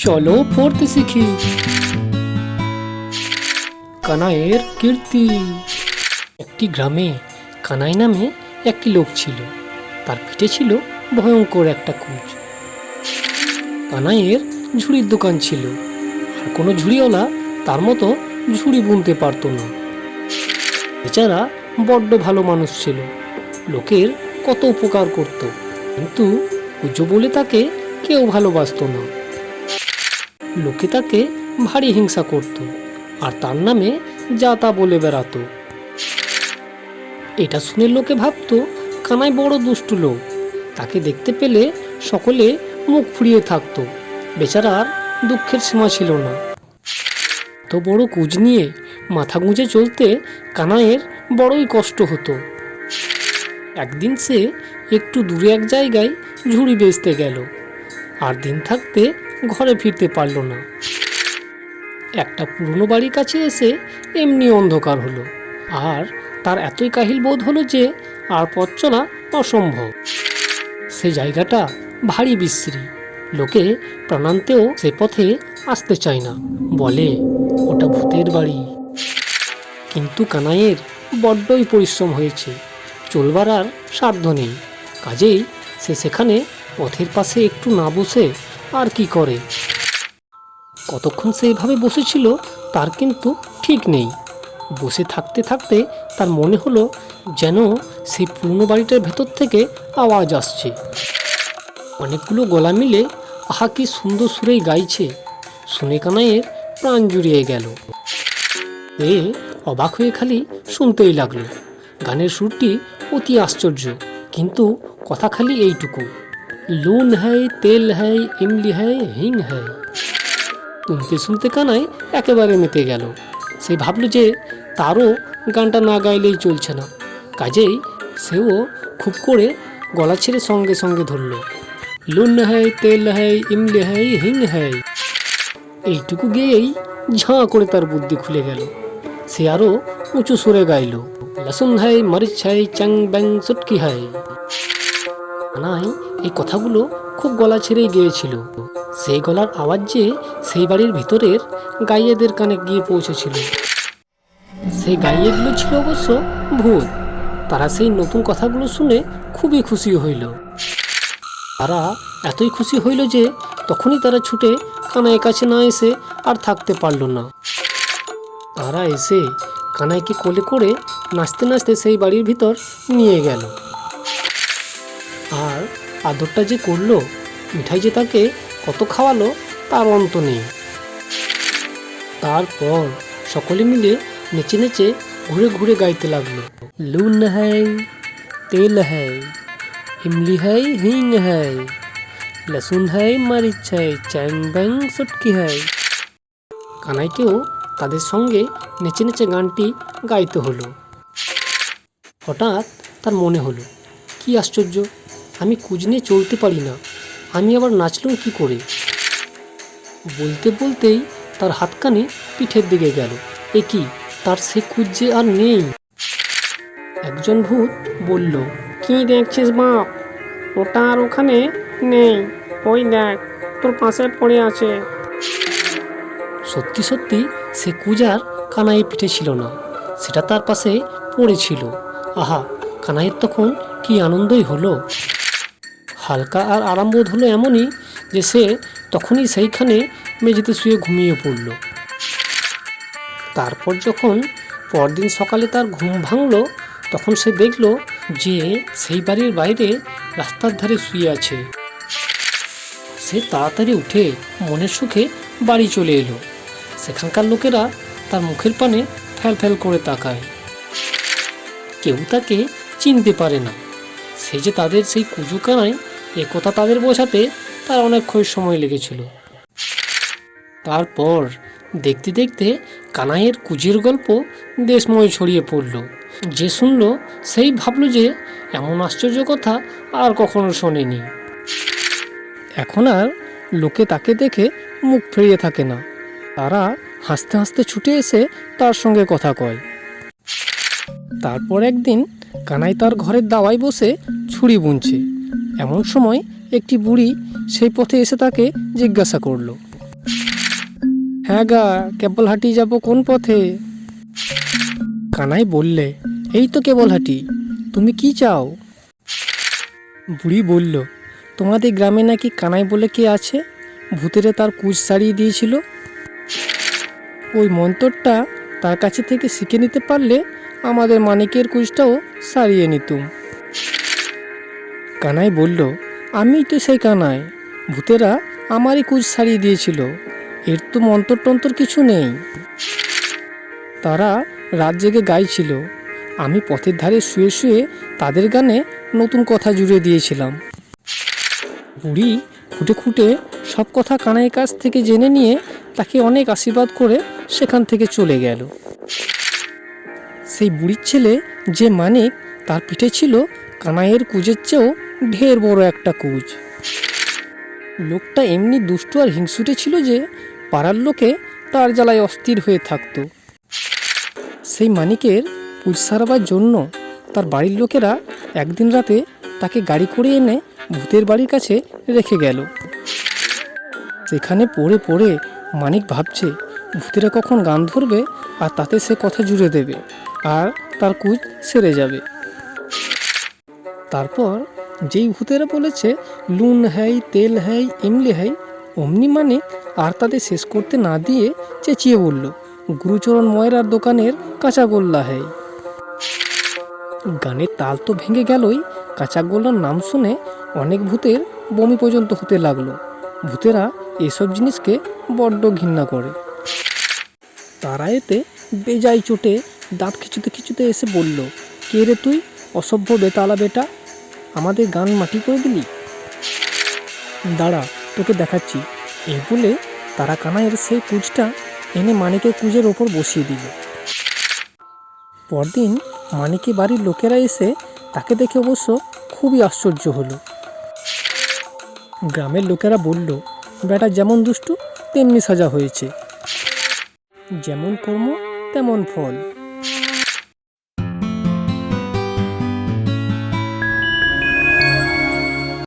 চলো পড়তে শিখি। কানাইয়ের কীর্তি। একটি গ্রামে কানাই নামে একটি লোক ছিল। তার পিঠে ছিল ভয়ঙ্কর একটা কুচ কানাইয়ের ঝুড়ির দোকান ছিল। আর কোনো ঝুড়িওয়ালা তার মতো ঝুড়ি বুনতে পারতো না। বেচারা বড্ড ভালো মানুষ ছিল। লোকের কত উপকার করত। কিন্তু পুজো বলে তাকে কেউ ভালোবাসতো না। লোকে তাকে ভারী হিংসা করত, আর তার নামে যা তা বলে বেড়াতো। এটা শুনে লোকে ভাবতো, কানাই বড় দুষ্টু লোক। তাকে দেখতে পেলে সকলে মুখ ফুরিয়ে থাকতো। বেচারার দুঃখের সীমা ছিল না। তো বড় কুজ নিয়ে মাথা গুঁজে চলতে কানাইয়ের বড়ই কষ্ট হতো। একদিন সে একটু দূরে এক জায়গায় ঝুড়ি বেচতে গেল। আর দিন থাকতে ঘরে ফিরতে পারল না। একটা পুরনো বাড়ির কাছে এসে এমনি অন্ধকার হলো, আর তার এতই কাহিল বোধ হলো যে আর পথ চলা অসম্ভব। সে জায়গাটা ভারী বিশ্রী, লোকে প্রাণান্তেও সে পথে আসতে চায় না, বলে, ওটা ভূতের বাড়ি। কিন্তু কানাইয়ের বড্ডই পরিশ্রম হয়েছে, চলবার আর সাধ্য নেই। কাজেই সে সেখানে পথের পাশে একটু না বসে আর কি করে? কতক্ষণ সে এভাবে বসেছিল তার কিন্তু ঠিক নেই। বসে থাকতে থাকতে তার মনে হলো যেন সেই পুরনো বাড়িটার ভেতর থেকে আওয়াজ আসছে। অনেকগুলো গলা মিলে আহা কি সুন্দর সুরেই গাইছে। শুনে কানাইয়ের প্রাণ জুড়িয়ে গেল। এ অবাক হয়ে খালি শুনতেই লাগল। গানের সুরটি অতি আশ্চর্য, কিন্তু কথা খালি এইটুকু। লুন হ্যায় তেল হ্যায় ইমলি হ্যায় হিং হ্যায় শুনতে শুনতে কানাই একেবারে মেতে গেল সে ভাবল যে তারও গানটা না গাইলেই চলছে না কাজেই সেও খুব করে গলা ছেড়ে সঙ্গে সঙ্গে ধরল। লুন হ্যায় তেল হ্যায় ইমলি হ্যায় হিং হ্যায় এইটুকু গেয়েই ঝাঁ করে তার বুদ্ধি খুলে গেল। সে আরও উঁচু সুরে গাইল, লসুন হাই, মরিচ হাই চাং ব্যাং চুটকি হাই। নাই এই কথাগুলো খুব গলা ছেড়েই গিয়েছিল। সেই গলার আওয়াজ যে সেই বাড়ির ভিতরের গাইয়েদের কানে গিয়ে পৌঁছেছিল। সেই গাইয়েগুলো ছিল অবশ্য ভূত। তারা সেই নতুন কথাগুলো শুনে খুবই খুশি হইল। তারা এতই খুশি হইল যে তখনই তারা ছুটে কানাইয়ের কাছে না এসে আর থাকতে পারল না। তারা এসে কানাইকে কোলে করে নাচতে নাচতে সেই বাড়ির ভিতর নিয়ে গেল। আদরটা যে করল, মিঠাই যে তাকে কত খাওয়ালো, তার অন্ত নেই। তারপর সকলে মিলে নেচে নেচে ঘুরে ঘুরে গাইতে লাগল। লুন হ্যায়, তেল হ্যায়, ইমলি হ্যায়, হিং হ্যায়, লসুন হ্যায়, মারিচ হ্যায়, চ্যাং ব্যাং চটকি হ্যায়। কানাইকেও তাদের সঙ্গে নেচে নেচে গানটি গাইতে হলো। হঠাৎ তার মনে হলো, কি আশ্চর্য! আমি কুজ নিয়ে চলতে পারি না। আমি আবার নাচলুম কি করে? বলতে বলতেই তার হাতখানি পিঠের দিকে গেল। এ কি? তার সে কুজ যে আর নেই। একজন ভূত বলল, কি দেখছিস বাপ ওটা আর ওখানে নেই। ওই দেখ, তোর পাশে পড়ে আছে। সত্যি সত্যি সে কুজার কানাইয়ের পিঠে ছিল না। সেটা তার পাশে পড়েছিল। আহা, কানাইয়ের তখন কি আনন্দই হলো। হালকা আর আরাম বোধ হলো এমনই যে সে তখনই সেইখানে মেঝেতে শুয়ে ঘুমিয়ে পড়ল। তারপর যখন পরদিন সকালে তার ঘুম ভাঙল, তখন সে দেখল যে সেই বাড়ির বাইরে রাস্তার ধারে শুয়ে আছে। সে তাড়াতাড়ি উঠে মনের সুখে বাড়ি চলে এলো। সেখানকার লোকেরা তার মুখের পানে ফ্যাল ফ্যাল করে তাকায়। কেউ তাকে চিনতে পারে না। সে যে তাদের সেই কুজু কানায় এ কথা তাদের বোঝাতে তার অনেকক্ষণ সময় লেগেছিল। তারপর দেখতে দেখতে কানাইয়ের কুজের গল্প দেশময় ছড়িয়ে পড়ল। যে শুনল, সেই ভাবল যে এমন আশ্চর্য কথা আর কখনো শোনেনি। এখন আর লোকে তাকে দেখে মুখ ফিরিয়ে থাকে না। তারা হাসতে হাসতে ছুটে এসে তার সঙ্গে কথা কয়। তারপর একদিন কানাই তার ঘরের দাওয়ায় বসে ছুরি বুনছে। এমন সময় একটি বুড়ি সেই পথে এসে তাকে জিজ্ঞাসা করল হ্যাঁ গা, কেবল হাঁটি যাব কোন পথে? কানাই বললে, এই তো কেবল হাঁটি, তুমি কি চাও? বুড়ি বলল, তোমাদের গ্রামে নাকি কানাই বলে কে আছে? ভূতেরে তার কুচ সারিয়ে দিয়েছিল। ওই মন্তরটা তার কাছে থেকে শিখে নিতে পারলে আমাদের মানিকের কুচটাও সারিয়ে নিতুম। কানাই বলল আমি তো সেই কানাই। ভূতেরা আমারই কুচ সারিয়ে দিয়েছিল। এর তো মন্তর টন্তর কিছু নেই। তারা রাত জেগে গাইছিল। আমি পথের ধারে শুয়ে শুয়ে তাদের গানে নতুন কথা জুড়ে দিয়েছিলাম। বুড়ি খুঁটে খুঁটে সব কথা কানাইয়ের কাছ থেকে জেনে নিয়ে তাকে অনেক আশীর্বাদ করে সেখান থেকে চলে গেল। সেই বুড়ির ছেলে যে মানিক তার পিঠে ছিল কানাইয়ের কুজের চেয়েও ঢের বড় একটা কুজ। লোকটা এমনি দুষ্টু আর হিংসুটে ছিল যে পাড়ার লোকে তার জ্বালায় অস্থির হয়ে থাকতো। সেই মানিকের পুজ সারাবার জন্য তার বাড়ির লোকেরা একদিন রাতে তাকে গাড়ি করে এনে ভূতের বাড়ির কাছে রেখে গেল। সেখানে পড়ে পড়ে মানিক ভাবছে, ভূতেরা কখন গান ধরবে আর তাতে সে কথা জুড়ে দেবে আর তার কুচ সেরে যাবে। তারপর যেই ভূতেরা বলেছে, লুন হ্যাই তেল হ্যাই ইমলি হ্যাই অমনি মানে আর তাদের শেষ করতে না দিয়ে চেঁচিয়ে বলল, গুরুচরণ ময়রার দোকানের কাঁচা গোল্লা হ্যাই গানের তাল তো ভেঙে গেলই কাঁচা গোল্লার নাম শুনে অনেক ভূতের বমি পর্যন্ত হতে লাগল। ভূতেরা এসব জিনিসকে বড্ড ঘৃণা করে। তারা এতে বেজায় চোটে দাঁত খিচুতে খিচুতে এসে বলল, কে রে তুই? অসভ্য বেতালা বেটা। আমাদের গান মাটি করে দিলি? দাঁড়া, তোকে দেখাচ্ছি। এই বলে তারা কানাইয়ের সেই কুচটা এনে মানিকের কুজের ওপর বসিয়ে দিল। পরদিন মানিকে বাড়ির লোকেরা এসে তাকে দেখে অবশ্য খুবই আশ্চর্য হলো। গ্রামের লোকেরা বলল, বেটা, যেমন দুষ্টু, তেমনি সাজা হয়েছে। যেমন কর্ম, তেমন ফল।